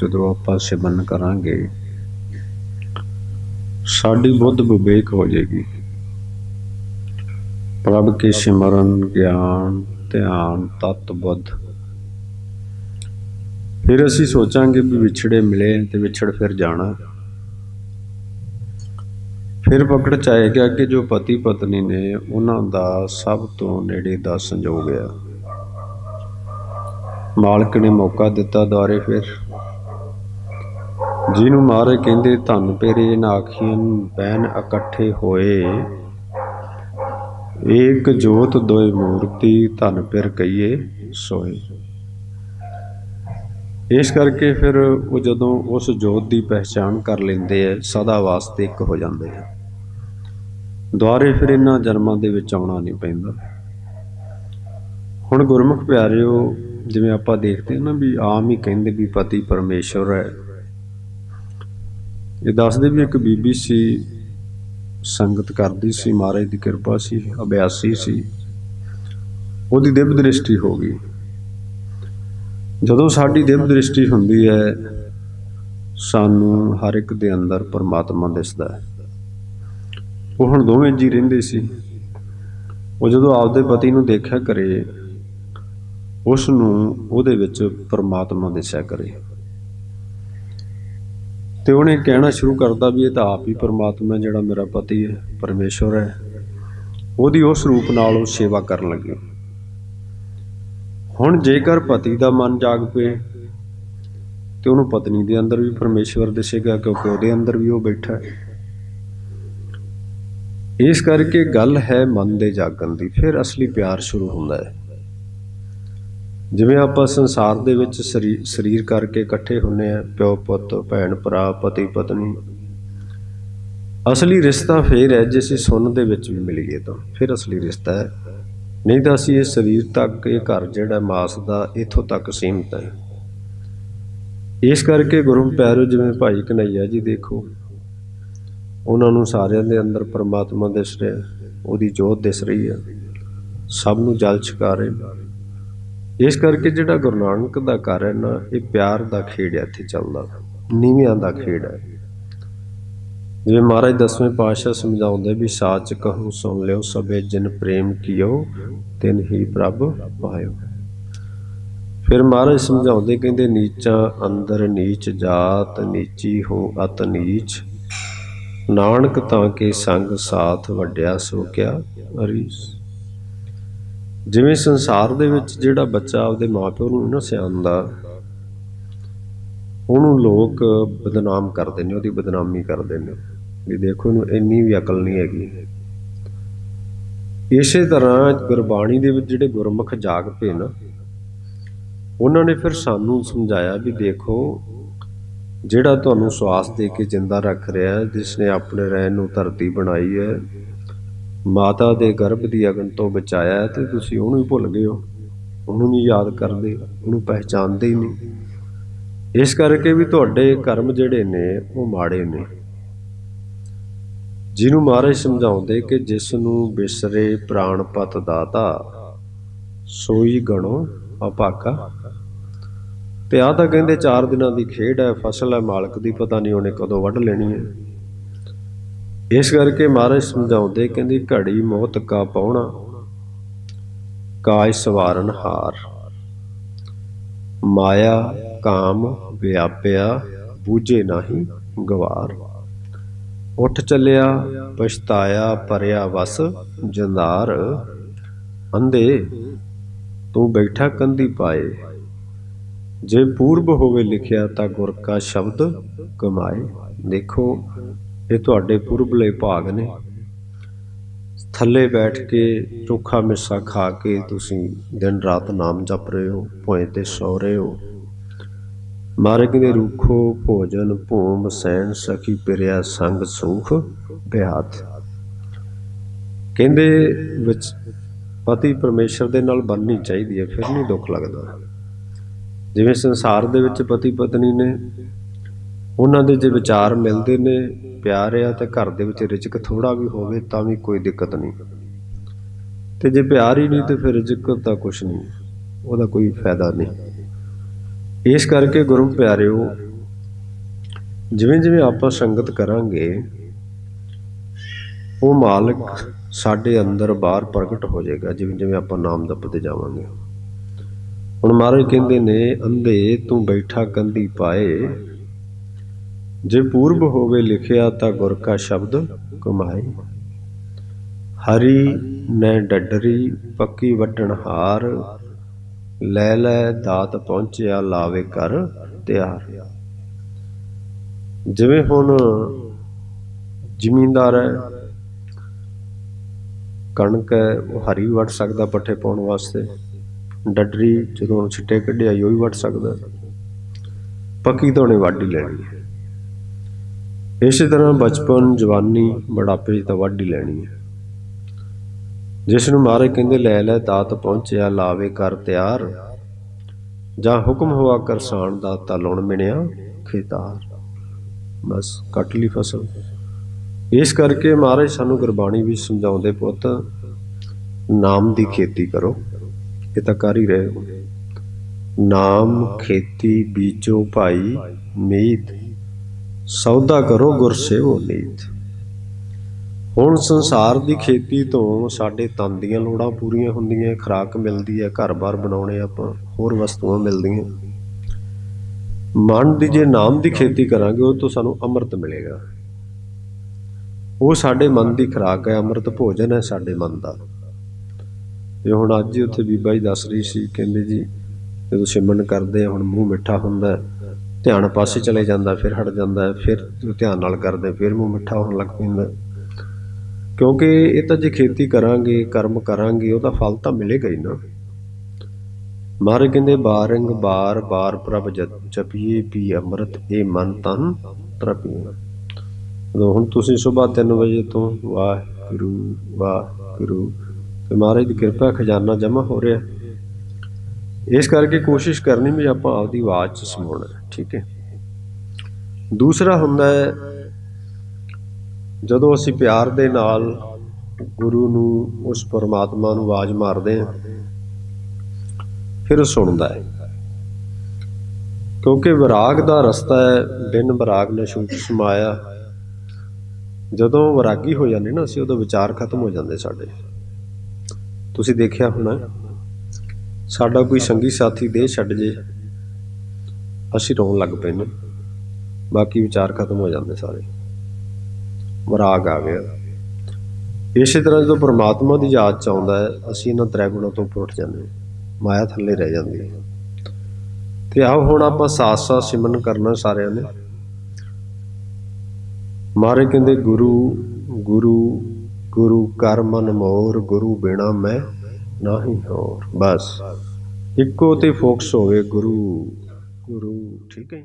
ਜਦੋਂ ਆਪਾਂ ਸਿਮਰਨ ਕਰਾਂਗੇ, ਸਾਡੀ ਬੁੱਧ ਵਿਵੇਕ ਹੋ ਜਾਏਗੀ। ਪ੍ਰਭ ਕੇ ਸਿਮਰਨ, ਗਿਆਨ, ਧਿਆਨ, ਤਤ, ਬੁੱਧ। ਫਿਰ ਅਸੀਂ ਸੋਚਾਂਗੇ ਵੀ ਵਿਛੜੇ ਮਿਲੇ ਤੇ ਵਿਛੜ ਫਿਰ ਜਾਣਾ। ਫਿਰ ਪਕੜ ਚ ਆਏਗਾ ਕਿ ਜੋ ਪਤੀ ਪਤਨੀ ਨੇ ਉਹਨਾਂ ਦਾ ਸਭ ਤੋਂ ਨੇੜੇ ਦਾ ਸੰਜੋਗ ਆ। ਮਾਲਕ ਨੇ ਮੌਕਾ ਦਿੱਤਾ ਦੁਆਰੇ ਫਿਰ। ਜਿਹਨੂੰ ਮਾਰੇ ਕਹਿੰਦੇ, ਧੰਨ ਪੇਰੇ ਨਾਖੀਆਂ ਬੈਨ ਇਕੱਠੇ ਹੋਏ। ਏਕ ਜੋਤ ਦੋਇ ਮੂਰਤੀ ਧੰਨ ਪਿਰ ਕਈਏ ਸੋਏ। ਇਸ ਕਰਕੇ ਫਿਰ ਉਹ ਜਦੋਂ ਉਸ ਜੋਤ ਦੀ ਪਹਿਚਾਣ ਕਰ ਲੈਂਦੇ ਆ, ਸਦਾ ਵਾਸਤੇ ਇੱਕ ਹੋ ਜਾਂਦੇ ਆ। ਦੁਆਰੇ ਫਿਰ ਇਹਨਾਂ ਜਨਮਾਂ ਦੇ ਵਿੱਚ ਆਉਣਾ ਨਹੀਂ ਪੈਂਦਾ। ਹੁਣ ਗੁਰਮੁਖ ਪਿਆਰਿਓ, ਜਿਵੇਂ ਆਪਾਂ ਦੇਖਦੇ ਹਾਂ ਨਾ ਵੀ ਆਮ ਹੀ ਕਹਿੰਦੇ ਵੀ ਪਤੀ ਪਰਮੇਸ਼ਵਰ ਹੈ। ਇਹ ਦੱਸਦੇ ਵੀ ਇੱਕ ਬੀਬੀ ਸੀ, ਸੰਗਤ ਕਰਦੀ ਸੀ, ਮਹਾਰਾਜ ਦੀ ਕਿਰਪਾ ਸੀ, ਅਭਿਆਸੀ ਸੀ। ਉਹਦੀ ਦਿਵ ਦ੍ਰਿਸ਼ਟੀ ਹੋ ਗਈ। ਜਦੋਂ ਸਾਡੀ ਦਿਵ ਦ੍ਰਿਸ਼ਟੀ ਹੁੰਦੀ ਹੈ, ਸਾਨੂੰ ਹਰ ਇੱਕ ਦੇ ਅੰਦਰ ਪਰਮਾਤਮਾ ਦਿਸਦਾ ਹੈ। ਉਹ ਹੁਣ ਦੋਵੇਂ ਜੀ ਰਹਿੰਦੇ ਸੀ। ਉਹ ਜਦੋਂ ਆਪਦੇ ਪਤੀ ਨੂੰ ਦੇਖਿਆ ਕਰੇ, ਉਸ ਨੂੰ ਉਹਦੇ ਵਿੱਚ ਪਰਮਾਤਮਾ ਦਿਸਿਆ ਕਰੇ। ਤੇ ਉਹਨੇ ਕਹਿਣਾ ਸ਼ੁਰੂ ਕਰਦਾ ਵੀ ਇਹ ਤਾਂ ਆਪ ਹੀ ਪਰਮਾਤਮਾ ਜਿਹੜਾ ਮੇਰਾ ਪਤੀ ਹੈ, ਪਰਮੇਸ਼ਵਰ ਹੈ। ਉਹਦੀ ਉਸ ਰੂਪ ਨਾਲ ਉਹ ਸੇਵਾ ਕਰਨ ਲੱਗੇ। ਹੁਣ ਜੇਕਰ ਪਤੀ ਦਾ ਮਨ ਜਾਗ ਪਏ, ਤੇ ਉਹਨੂੰ ਪਤਨੀ ਦੇ ਅੰਦਰ ਵੀ ਪਰਮੇਸ਼ਵਰ ਦਿਸੇਗਾ, ਕਿਉਂਕਿ ਉਹਦੇ ਅੰਦਰ ਵੀ ਉਹ ਬੈਠਾ ਹੈ। ਇਸ ਕਰਕੇ ਗੱਲ ਹੈ ਮਨ ਦੇ ਜਾਗਣ ਦੀ, ਫਿਰ ਅਸਲੀ ਪਿਆਰ ਸ਼ੁਰੂ ਹੁੰਦਾ ਹੈ। ਜਿਵੇਂ ਆਪਾਂ ਸੰਸਾਰ ਦੇ ਵਿੱਚ ਸਰੀ- ਸਰੀਰ ਕਰਕੇ ਇਕੱਠੇ ਹੁੰਨੇ ਆ ਪਿਓ ਪੁੱਤ, ਭੈਣ ਭਰਾ, ਪਤੀ ਪਤਨੀ, ਅਸਲੀ ਰਿਸ਼ਤਾ ਫੇਰ ਹੈ ਜੇ ਅਸੀਂ ਸੁਣ ਦੇ ਵਿੱਚ ਵੀ ਮਿਲੀਏ ਤਾਂ। ਫਿਰ ਅਸਲੀ ਰਿਸ਼ਤਾ ਹੈ। ਨਹੀਂ ਤਾਂ ਅਸੀਂ ਇਹ ਸਰੀਰ ਤੱਕ, ਇਹ ਘਰ ਜਿਹੜਾ ਮਾਸ ਦਾ ਇੱਥੋਂ ਤੱਕ ਸੀਮਤ ਹੈ। ਇਸ ਕਰਕੇ ਗੁਰੂ ਪਿਆਰੋ ਜਿਵੇਂ ਭਾਈ ਕਨਈਆ ਜੀ ਦੇਖੋ, ਉਹਨਾਂ ਨੂੰ ਸਾਰਿਆਂ ਦੇ ਅੰਦਰ ਪਰਮਾਤਮਾ ਦਿਸ ਰਿਹਾ, ਉਹਦੀ ਜੋਤ ਦਿਸ ਰਹੀ ਹੈ। ਸਭ ਨੂੰ ਜਲ ਛਕਾ ਰਹੇ ਇਸ ਕਰਕੇ ਜਿਹੜਾ ਗੁਰੂ ਨਾਨਕ ਦਾ ਘਰ ਹੈ ਨਾ, ਇਹ ਪਿਆਰ ਦਾ ਖੇਡ ਹੈ, ਇੱਥੇ ਚੱਲਦਾ ਨੀਵਿਆਂ ਦਾ ਖੇਡ ਹੈ। ਜਿਵੇਂ ਮਹਾਰਾਜ ਦਸਵੇਂ ਪਾਤਸ਼ਾਹ ਸਮਝਾਉਂਦੇ ਵੀ ਸਾਚ ਕਹੋ, ਸੁਣ ਲਿਓ, ਸਭੇ ਜਿਨ ਪ੍ਰੇਮ ਕੀਓ, ਤਿਨ ਹੀ ਪ੍ਰਭ ਪਾਇਓ। ਫਿਰ ਮਹਾਰਾਜ ਸਮਝਾਉਂਦੇ, ਕਹਿੰਦੇ, ਨੀਚਾ ਅੰਦਰ ਨੀਚ ਜਾਤ, ਨੀਚੀ ਹੋ ਅਤ ਨੀਚ। ਨਾਨਕ ਤਾਂ ਕੇ ਸੰਗ ਸਾਥ ਵੱਡਿਆ ਸੋ ਕਿਆ ਅਰੀਸ ਜਿਵੇਂ ਸੰਸਾਰ ਦੇ ਵਿੱਚ ਜਿਹੜਾ ਬੱਚਾ ਆਪਦੇ ਮਾਪਿਓ ਨੂੰ ਨਾ ਸਿਆਣਦਾ, ਉਹਨੂੰ ਲੋਕ ਬਦਨਾਮ ਕਰਦੇ ਨੇ ਉਹਦੀ ਬਦਨਾਮੀ ਕਰਦੇ ਨੇ ਵੀ ਦੇਖੋ, ਇਹਨੂੰ ਇੰਨੀ ਵੀ ਅਕਲ ਨਹੀਂ ਹੈਗੀ। ਇਸੇ ਤਰ੍ਹਾਂ ਗੁਰਬਾਣੀ ਦੇ ਵਿੱਚ ਜਿਹੜੇ ਗੁਰਮੁਖ ਜਾਗ ਪਏ ਨਾ, ਉਹਨਾਂ ਨੇ ਫਿਰ ਸਾਨੂੰ ਸਮਝਾਇਆ ਵੀ ਦੇਖੋ, ਜਿਹੜਾ ਤੁਹਾਨੂੰ ਸਵਾਸ ਦੇ ਕੇ ਜਿੰਦਾ ਰੱਖ ਰਿਹਾ ਹੈ ਜਿਸ ਨੇ ਆਪਣੇ ਰਹਿਣ ਨੂੰ ਧਰਤੀ ਬਣਾਈ ਹੈ ਮਾਤਾ ਦੇ ਗਰਭ ਦੀ ਅਗਨ ਤੋਂ ਬਚਾਇਆ ਤੇ ਤੁਸੀਂ ਉਹਨੂੰ ਹੀ ਭੁੱਲ ਗਏ ਹੋ। ਉਹਨੂੰ ਨਹੀਂ ਯਾਦ ਕਰਦੇ, ਉਹਨੂੰ ਪਹਿਚਾਨਦੇ ਹੀ ਨਹੀਂ। ਇਸ ਕਰਕੇ ਵੀ ਤੁਹਾਡੇ ਕਰਮ ਜਿਹੜੇ ਨੇ, ਉਹ ਮਾੜੇ ਨੇ। ਜਿਹਨੂੰ ਮਹਾਰਾਜ ਸਮਝਾਉਂਦੇ ਕਿ ਜਿਸ ਨੂੰ ਬਿਸਰੇ ਪ੍ਰਾਣਪਤ ਦਾਤਾ, ਸੋਈ ਗਣੋ ਅਪਾਕਾ। ਤੇ ਆ ਤਾਂ ਕਹਿੰਦੇ 4 ਦਿਨਾਂ ਦੀ ਖੇਡ ਹੈ, ਫਸਲ ਹੈ, ਮਾਲਕ ਦੀ, ਪਤਾ ਨਹੀਂ ਉਹਨੇ ਕਦੋਂ ਵੱਢ ਲੈਣੀ ਹੈ। ਇਸ ਕਰਕੇ ਮਹਾਰਾਜ ਸਮਝਾਉਂਦੇ, ਕਹਿੰਦੀ, ਘੜੀ ਮੌਤ ਕਾ ਪਾਉਣਾ ਕਾਇ ਸਵਾਰਨ ਹਾਰ। ਮਾਇਆ ਕਾਮ ਵਿਆਪਿਆ, ਬੂਝੇ ਨਹੀਂ ਗਵਾਰ। ਉੱਠ ਚੱਲਿਆ, ਪਛਤਾਇਆ, ਪਰਿਆ ਵਸ, ਜੰਦਾਰ। ਅੰਧੇ, ਤੂੰ ਬੈਠਾ ਕੰਧੀ ਪਾਏ। ਜੇ ਪੂਰਬ ਹੋਵੇ ਲਿਖਿਆ, ਤਾਂ ਗੁਰ ਕਾ ਸ਼ਬਦ ਕਮਾਏ। ਦੇਖੋ ਇਹ ਤੁਹਾਡੇ ਪੁਰਬਲੇ ਭਾਗ ਨੇ। ਥੱਲੇ ਬੈਠ ਕੇ ਚੋਖਾ ਮਿੱਸਾ ਖਾ ਕੇ ਤੁਸੀਂ ਦਿਨ ਰਾਤ ਨਾਮ ਜਪ ਰਹੇ ਹੋ ਭੋਏ ਤੇ ਸੌ ਰਹੇ ਹੋ। ਮਾਰਗ ਦੇ ਰੂਖੋ ਭੋਜਨ, ਭੂਮ ਸੈਨ ਸਖੀ, ਪਿਰਿਆ, ਸੰਗ, ਸੁਖ ਬਿਹਾਤ ਕਹਿੰਦੇ ਵਿੱਚ ਪਤੀ ਪਰਮੇਸ਼ਰ ਦੇ ਨਾਲ ਬਣਨੀ ਚਾਹੀਦੀ ਹੈ, ਫਿਰ ਨਹੀਂ ਦੁੱਖ ਲੱਗਦਾ। ਜਿਵੇਂ ਸੰਸਾਰ ਦੇ ਵਿੱਚ ਪਤੀ ਪਤਨੀ ਨੇ, ਉਹਨਾਂ ਦੇ ਜੇ ਵਿਚਾਰ ਮਿਲਦੇ ਨੇ ਪਿਆਰ ਆ ਤੇ ਘਰ ਦੇ ਵਿੱਚ ਰਿਜਕ ਥੋੜਾ ਵੀ ਹੋਵੇ ਤਾਂ ਵੀ ਕੋਈ ਦਿੱਕਤ ਨਹੀਂ। ਤੇ ਜੇ ਪਿਆਰ ਹੀ ਨਹੀਂ ਤੇ ਫਿਰ ਰਿਜਕ ਤਾਂ ਕੁਝ ਨਹੀਂ, ਉਹਦਾ ਕੋਈ ਫਾਇਦਾ ਨਹੀਂ। ਇਸ ਕਰਕੇ ਗੁਰੂ ਪਿਆਰਿਓ, ਜਿਵੇਂ ਜਿਵੇਂ ਆਪਾਂ ਸੰਗਤ ਕਰਾਂਗੇ, ਉਹ ਮਾਲਕ ਸਾਡੇ ਅੰਦਰ ਬਾਹਰ ਪ੍ਰਗਟ ਹੋ ਜਾਏਗਾ, ਜਿਵੇਂ ਜਿਵੇਂ ਆਪਾਂ ਨਾਮ ਜਪਦੇ ਜਾਵਾਂਗੇ। ਹੁਣ ਮਹਾਰਾਜ ਕਹਿੰਦੇ ਨੇ, ਅੰਧੇ ਤੂੰ ਬੈਠਾ ਕੰਧੀ ਪਾਏ ਜੇ ਪੂਰਬ ਹੋਵੇ ਲਿਖਿਆ ਤਾਂ ਗੁਰ ਕਾ ਸ਼ਬਦ ਕਮਾਏ ਹਰੀ ਨੇ ਡੱਡਰੀ, ਪੱਕੀ ਵੱਢਣ ਹਾਰ, ਲੈ ਲੈ ਦਾਤ ਪਹੁੰਚਿਆ ਲਾਵੇ ਕਰ ਤਿਆਰ। ਜਿਵੇਂ ਹੁਣ ਜ਼ਿਮੀਂਦਾਰ ਹੈ, ਕਣਕ ਹੈ, ਉਹ ਹਰੀ ਵੱਢ ਸਕਦਾ ਪੱਠੇ ਪਾਉਣ ਵਾਸਤੇ। ਡੱਡਰੀ ਜਦੋਂ ਛਿੱਟੇ ਕੱਢਿਆ, ਉਹ ਵੀ ਵੱਢ ਸਕਦਾ। ਪੱਕੀ ਤਾਂ ਉਹਨੇ ਵੱਢ ਹੀ ਲੈਣੀ ਹੈ। ਇਸੇ ਤਰ੍ਹਾਂ ਬਚਪਨ, ਜਵਾਨੀ, ਬੁਢਾਪੇ 'ਚ ਤਾਂ ਵੱਢ ਹੀ ਲੈਣੀ ਹੈ। ਜਿਸ ਨੂੰ ਮਹਾਰਾਜ ਕਹਿੰਦੇ, ਲੈ ਲੈ ਦਾਤ ਪਹੁੰਚਿਆ, ਲਾਵੇ ਕਰ ਤਿਆਰ। ਜਾਂ ਹੁਕਮ ਹੋਆ ਕਰਸਾਨ ਦਾ ਤਾਂ ਲੁਣ ਮਿਣਿਆ, ਖੇਤਾਰ। ਬਸ, ਕੱਟ ਲਈ ਫਸਲ। ਇਸ ਕਰਕੇ ਮਹਾਰਾਜ ਸਾਨੂੰ ਗੁਰਬਾਣੀ ਵਿੱਚ ਸਮਝਾਉਂਦੇ ਪੁੱਤ, ਨਾਮ ਦੀ ਖੇਤੀ ਕਰੋ, ਇਹ ਤਾਂ ਕਰ ਹੀ ਰਹੇ ਹੋ। ਨਾਮ, ਖੇਤੀ, ਬੀਜੋ, ਭਾਈ, ਮੀਤ ਸੌਦਾ ਕਰੋ ਗੁਰਸੇਵੋ ਨੀਤ। ਹੁਣ ਸੰਸਾਰ ਦੀ ਖੇਤੀ ਤੋਂ ਸਾਡੇ ਤਨ ਦੀਆਂ ਲੋੜਾਂ ਪੂਰੀਆਂ ਹੁੰਦੀਆਂ ਖੁਰਾਕ ਮਿਲਦੀ ਹੈ ਘਰ-ਬਾਰ ਬਣਾਉਣੇ ਆਪਾਂ ਹੋਰ ਵਸਤੂਆਂ ਮਿਲਦੀਆਂ। ਮਨ ਦੀ ਜੇ ਨਾਮ ਦੀ ਖੇਤੀ ਕਰਾਂਗੇ ਉਹ ਤੋਂ ਸਾਨੂੰ ਅੰਮ੍ਰਿਤ ਮਿਲੇਗਾ। ਉਹ ਸਾਡੇ ਮਨ ਦੀ ਖੁਰਾਕ ਹੈ ਅੰਮ੍ਰਿਤ ਭੋਜਨ ਹੈ ਸਾਡੇ ਮਨ ਦਾ। ਤੇ ਹੁਣ ਅੱਜ ਉੱਥੇ ਬੀਬਾ ਜੀ ਦੱਸ ਰਹੀ ਸੀ ਕਹਿੰਦੇ ਜੀ ਜਦੋਂ ਸਿਮਰਨ ਕਰਦੇ ਹੁਣ ਮੂੰਹ ਮਿੱਠਾ ਹੁੰਦਾ ਹੈ, ਧਿਆਨ ਪਾਸੇ ਚਲੇ ਜਾਂਦਾ, ਫਿਰ ਹਟ ਜਾਂਦਾ, ਫਿਰ ਜਦੋਂ ਧਿਆਨ ਨਾਲ ਕਰਦੇ, ਫਿਰ ਮੂੰਹ ਮਿੱਠਾ ਹੋਣ ਲੱਗ ਪੈਂਦਾ। ਕਿਉਂਕਿ ਇਹ ਤਾਂ ਜੇ ਖੇਤੀ ਕਰਾਂਗੇ, ਕਰਮ ਕਰਾਂਗੇ, ਉਹਦਾ ਫਲ ਤਾਂ ਮਿਲੇਗਾ ਹੀ ਨਾ। ਮਹਾਰਾਜ ਕਹਿੰਦੇ, ਬਾਰੰਗ ਬਾਰ ਬਾਰ ਪ੍ਰਭ ਜਪੀਏ ਪੀ ਅੰਮ੍ਰਿਤ, ਇਹ ਮਨ ਤਨ ਤ੍ਰਪੀਏ ਜਦੋਂ ਹੁਣ ਤੁਸੀਂ ਸਵੇਰ 3 ਵਜੇ ਤੋਂ ਵਾਹਿਗੁਰੂ ਵਾਹਿਗੁਰੂ। ਤੇ ਮਹਾਰਾਜ ਦੀ ਕਿਰਪਾ, ਖਜ਼ਾਨਾ ਜਮ੍ਹਾਂ ਹੋ ਰਿਹਾ। ਇਸ ਕਰਕੇ ਕੋਸ਼ਿਸ਼ ਕਰਨੀ ਵੀ ਆਪਾਂ ਆਪਦੀ ਆਵਾਜ਼ 'ਚ ਸਮਾਉਣਾ ਠੀਕ ਹੈ। ਦੂਸਰਾ ਹੁੰਦਾ ਹੈ, ਜਦੋਂ ਅਸੀਂ ਪਿਆਰ ਦੇ ਨਾਲ ਗੁਰੂ ਨੂੰ, ਉਸ ਪਰਮਾਤਮਾ ਨੂੰ ਆਵਾਜ਼ ਮਾਰਦੇ ਹਾਂ, ਫਿਰ ਉਹ ਸੁਣਦਾ ਹੈ। ਕਿਉਂਕਿ ਵਿਰਾਗ ਦਾ ਰਸਤਾ ਹੈ, ਬਿਨ ਵਿਰਾਗ ਨੇ ਛੂਟ ਸਮਾਇਆ। ਜਦੋਂ ਵਿਰਾਗੀ ਹੋ ਜਾਂਦੇ ਨਾ ਅਸੀਂ, ਉਦੋਂ ਵਿਚਾਰ ਖਤਮ ਹੋ ਜਾਂਦੇ ਸਾਡੇ। ਤੁਸੀਂ ਦੇਖਿਆ ਹੋਣਾ ਸਾਡਾ ਕੋਈ ਸੰਗੀ ਸਾਥੀ ਦੇ ਛੱਡ ਜੇ। ਅਸੀਂ ਰੋਣ ਲੱਗ ਪੈਂਦੇ ਬਾਕੀ ਵਿਚਾਰ ਖਤਮ ਹੋ ਜਾਂਦੇ ਸਾਰੇ। ਵਿਰਾਗ ਆ ਗਿਆ। ਇਸੇ ਤਰ੍ਹਾਂ ਜਦੋਂ ਪਰਮਾਤਮਾ ਦੀ ਯਾਦ ਚ ਆਉਂਦਾ ਹੈ, ਅਸੀਂ ਇਹਨਾਂ ਤ੍ਰੈ ਗੁਣਾਂ ਤੋਂ ਉੱਪਰ ਉੱਠ ਜਾਂਦੇ ਹਾਂ। ਮਾਇਆ ਥੱਲੇ ਰਹਿ ਜਾਂਦੀ ਹੈ। ਤੇ ਆਓ ਹੁਣ ਆਪਾਂ ਸਾਥ ਸਾਥ ਸਿਮਰਨ ਕਰਨਾ ਸਾਰਿਆਂ ਨੇ। ਮਾਰੇ ਕਹਿੰਦੇ, ਗੁਰੂ ਗੁਰੂ ਗੁਰੂ ਕਰ ਮਨ ਮੋਰ, ਗੁਰੂ ਬਿਨਾ ਮੈਂ ਨਹੀਂ ਹੋਰ ਬਸ। ਇੱਕੋ ਤੇ ਫੋਕਸ ਹੋਵੇ ਗੁਰੂ। ਗੁਰੂ ਠੀਕ ਹੈ